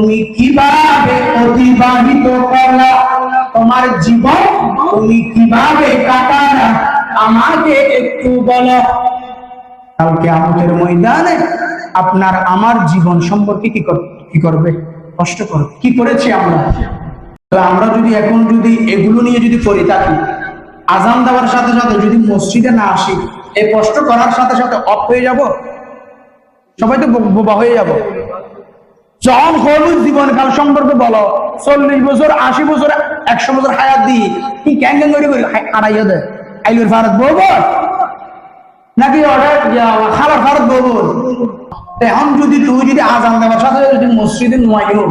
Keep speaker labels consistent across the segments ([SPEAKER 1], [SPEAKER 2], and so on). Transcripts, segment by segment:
[SPEAKER 1] তুমি কীভাবে অতিবাহিত করলা? তোমার জীবন তুমি কীভাবে কাটালা? আমাকে একটু বলো। কালকে আমাদের ময়দানে আপনার আমার জীবন সম্পর্কে কি কি করবে? কষ্ট করবে। কি করেছি আমরা? তো আমরা যদি এখন যদি এগুলো নিয়ে যদি করে থাকি, আজান দেওয়ার সাথে সাথে যদি মসজিদে না আসি, এই কষ্ট করার সাথে সাথে অফ হয়ে যাব? সবাই তো বোবা হয়ে যাব। যখন হলুদ জীবনকাল সম্পর্কে বলো। চল্লিশ বছর, আশি বছর, একশো বছর হায়াত দি কি ক্যাং ক্যাং করে করে আড়াইয়া দেয় আইলুর ভারত বলব নাকি খাবার ভারত বলব এখন যদি তুই যদি আজান দেওয়ার সাথে যদি মসজিদে নোয়াইও,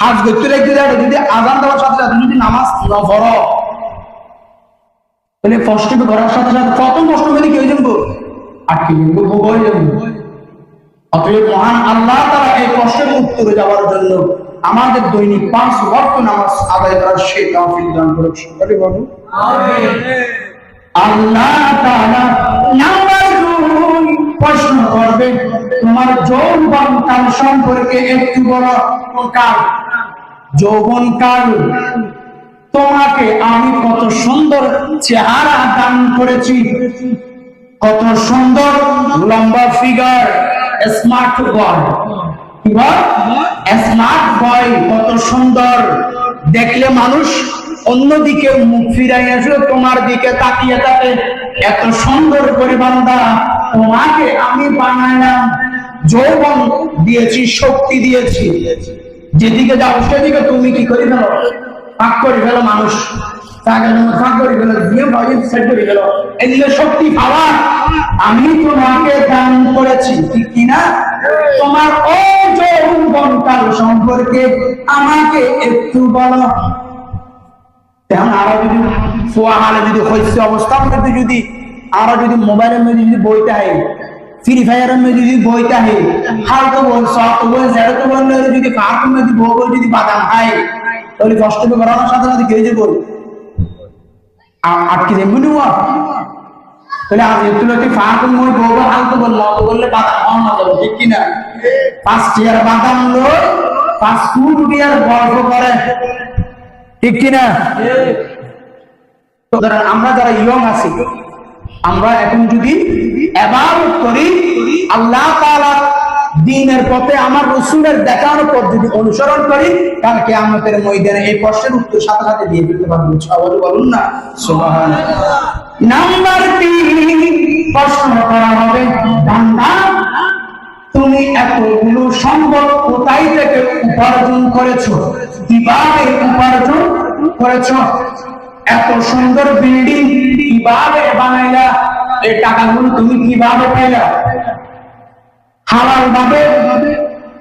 [SPEAKER 1] হাজ করতে রেখে দেয় যদি আজান দেওয়ার সাথে সাথে যদি নামাজ না পড়ো। তাহলে কষ্ট করার সাথে সাথে কত কষ্ট করে কেউ যাব? আটকে যাব, ভোগ হয়ে যাব। অতএব মহান আল্লাহ তারা এই কষ্টের উত্তরে যাওয়ার জন্য আমাদের দৈনিক পাঁচ ওয়াক্ত নামাজ আদায় করার সেই তৌফিক দান করুক। সকলে বলো আল্লাহ নাম্বার প্রশ্ন করবে তোমার যৌবন কাল সম্পর্কে একটু বলো। কাল যৌবন কাল তোমাকে আমি কত সুন্দর চেহারা দান করেছি। কত সুন্দর লম্বা ফিগার স্মার্ট বয় কি বল স্মার্ট বয় কত সুন্দর। দেখলে মানুষ অন্যদিকে মুখ ফিরাই আসলে তোমার দিকে তাকিয়ে থাকে। এত সুন্দর করে বান্দা তোমাকে আমি বানাইলাম। যৌবন দিয়েছি, শক্তি দিয়েছি। যেদিকে যাও, সেদিকে তুমি কি করে ফেলো? পাক করে ফেলো মানুষ। আমি তোমাকে দান করেছি, ঠিক কিনা তোমার সম্পর্কে আমাকে একটু বলো। আরও যদি ফোয়াহারে যদি হয়েছে অবস্থার মধ্যে যদি আরও যদি মোবাইলের মধ্যে যদি বইতে হয়, ফ্রি ফায়ারের মধ্যে যদি বইতে হয় হাল তো বল বল জেরো তো বল, যদি কার্টুন বউ বউ যদি বাদাম খায়, তাহলে কষ্ট সাথে সাথে কেউ যে বল। আটকে যাব নুয়া তাহলে আজ একটু লোকে কার্টুন মই বউ বউ হাল তো বললে বাদাম খাওয়া না যাবে, ঠিক কিনা? ফার্স্ট ইয়ার বাদাম লো ফার্স্ট ফুড ইয়ার গল্প করে ঠিক কিনা? আমরা যারা ইয়ং আছি, আমরা এখন যদি এবার করি, আল্লাহ দিনের পথে আমার রসুলের দেখানোর পথ যদি অনুসরণ করি কালকে আমাদের ময়দানে এই প্রশ্নের উত্তর সাথে সাথে দিয়ে দিতে পারব সবাই বলুন না। নাম্বার তিন, প্রশ্ন করা হবে তুমি এতগুলো সম্পদ কোথায় থেকে উপার্জন করেছ? কীভাবে উপার্জন করেছ? এত সুন্দর বিল্ডিং কীভাবে বানাইলা? এই টাকাগুলো তুমি কীভাবে পাইলা? হালাল ভাবে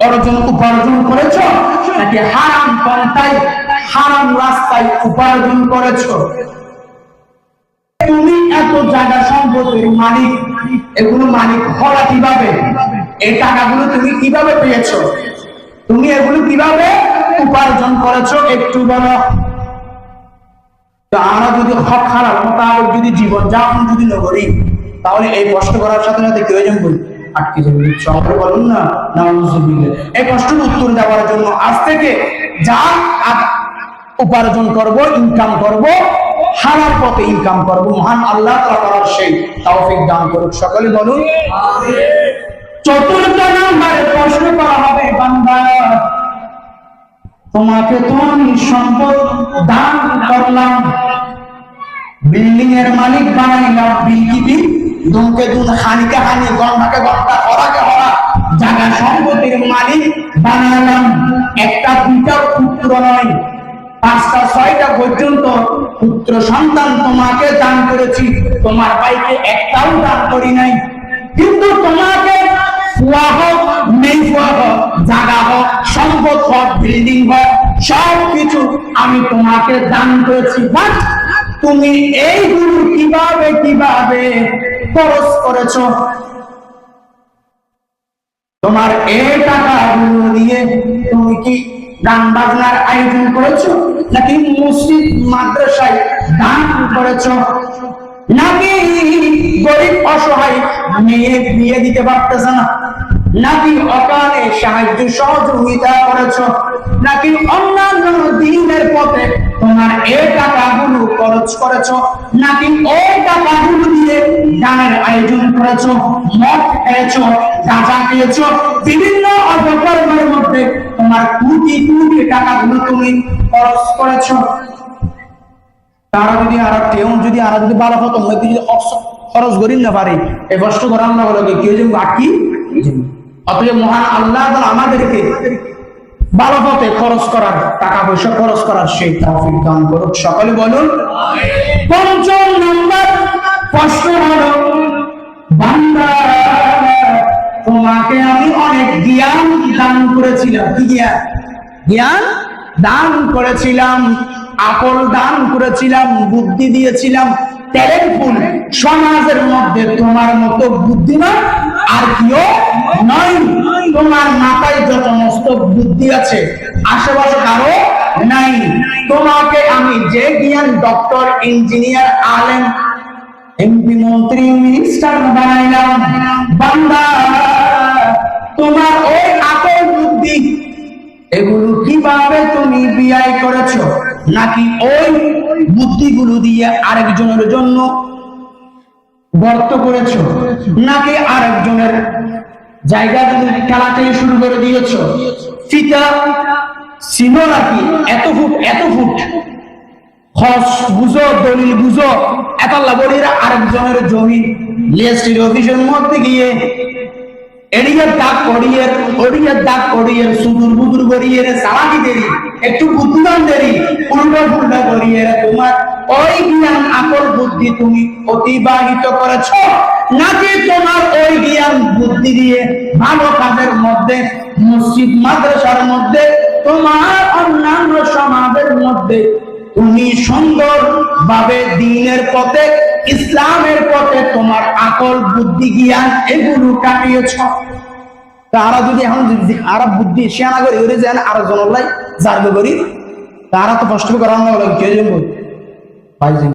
[SPEAKER 1] অর্জন, উপার্জন করেছ? নাকি হারাম পন্থায় হারাম রাস্তায় উপার্জন করেছ? তুমি এত জায়গা মালিক, এগুলো মালিক হলা কীভাবে? এই টাকাগুলো তুমি কীভাবে পেয়েছ? তুমি এগুলো কীভাবে উপার্জন করেছ একটু বলো। আমরা যদি হক খারাপ মোতাবেক যদি জীবন যাপন যদি না করি, তাহলে এই কষ্ট করার সাথে সাথে কেউ যেন বলি আটকে যাবে। সবাই বলুন, না নাউজুবিল্লাহ এই কষ্টের উত্তর দেওয়ার জন্য আজ থেকে যা উপার্জন করব ইনকাম করব হালাল পথে ইনকাম করব, মহান আল্লাহ তাআলা করার সেই তৌফিক দান করুক। সকলে বলুন চতুর্থ নম্বরে প্রশ্ন করা হবে, বান্দা, তোমাকে তো আমি সম্পদ দান করলাম বিল্ডিং এর মালিক বানাইলাম বিল কি বিল দুমকে দুন হানিকে হানি গন্ডাকে গন্ডা হরাকে হরা জায়গা সম্পত্তির মালিক বানালাম একটা দুইটা পুত্র নয়, পাঁচটা ছয়টা পর্যন্ত পুত্র সন্তান তোমাকে দান করেছি। তোমার ভাইকে একটাও দান করি নাই। কিন্তু তোমাকে ফুয়া হোক, নেই ফুয়া হোক জায়গা হোক, সম্পদ হোক বিল্ডিং হোক, সব কিছু আমি তোমাকে দান করেছি। তুমি এইগুলো কীভাবে কীভাবে খরচ করেছ। তোমার এই টাকাগুলো দিয়ে তুমি কি গান বাজনার আয়োজন করেছ? নাকি মসজিদ, মাদ্রাসায় দান করেছ? নাকি গরিব, অসহায় মেয়ে বিয়ে দিতে পারতেছে না? নাকি অকালে সাহায্য সহযোগিতা করেছ? নাকি অন্যান্য দিনের পথে তোমার এই টাকাগুলো খরচ করেছ, নাকি ওই টাকাগুলো দিয়ে গানের আয়োজন করেছ, মদ খেয়েছ, গাঁজা খেয়েছ? বিভিন্ন অপকর্মের মধ্যে তোমার কোটি কোটি টাকাগুলো তুমি খরচ করেছ। তারা যদি আর কেউ যদি আর যদি ভালো হতো যদি খরচ- করি না পারি এই কষ্ট করার না বলে কেউ যে বাকি? অথচ মহান আল্লাহ আমাদেরকে ভালো পথে খরচ করার, টাকা পয়সা খরচ করার সেই তৌফিক দান করুক। সকলে বলুন, পঞ্চম নম্বর প্রশ্ন হলো, বান্দা, তোমাকে আমি অনেক জ্ঞান দান করেছিলাম। কি জ্ঞান? জ্ঞান দান করেছিলাম আকল দান করেছিলাম, বুদ্ধি দিয়েছিলাম ট্যালেন্ট ফুল সমাজের মধ্যে তোমার মতো বুদ্ধিমান আর কেউ নয়। তোমার মাথায় যত সমস্ত বুদ্ধি আছে, আশেপাশে কারও নাই। তোমাকে আমি যে জ্ঞান ডক্টর, ইঞ্জিনিয়ার, আলেম, এমপি, মন্ত্রী, মিনিস্টার বানাইলাম, বান্দা, তোমার ওই আকল বুদ্ধি, এগুলো কীভাবে তুমি বিয়াই করেছ? নাকি ওই বুদ্ধিগুলো দিয়ে আরেকজনের জন্য গর্ত করেছ? নাকি আরেকজনের জায়গা তুমি খেলাটাই শুরু করে দিয়েছ? ফিতা ছিল নাকি? এত ফুট এত ফুট। খস বুঝো, দলিল বুঝো। এতাল্লা বলিরা আরেকজনের জমি লেস্টির অফিসের মধ্যে গিয়ে দাগ করিয়ে দাগ করিয়ে সুদূর বুদুর করিয়ে সালাকি দেরি, একটু বুদ্ধিমান দেরি ফুল্টা করিয়ে তোমার। ওই জ্ঞান আকল বুদ্ধি তুমি অতিবাহিত করেছ। নাকি তোমার ওই জ্ঞান বুদ্ধি দিয়ে ভালো কাজের মধ্যে, মসজিদ, মাদ্রাসার মধ্যে, তোমার অন্যান্য সমাজের মধ্যে তুমি সুন্দর ভাবে দিনের পথে ইসলামের পথে তোমার আকল, বুদ্ধি, জ্ঞান এগুলো কাটিয়েছ। তারা যদি এখন আরও বুদ্ধি সেনা করে ওরে যায় আর জনলাই জারবে করি তারা তো কষ্ট করার কে যাব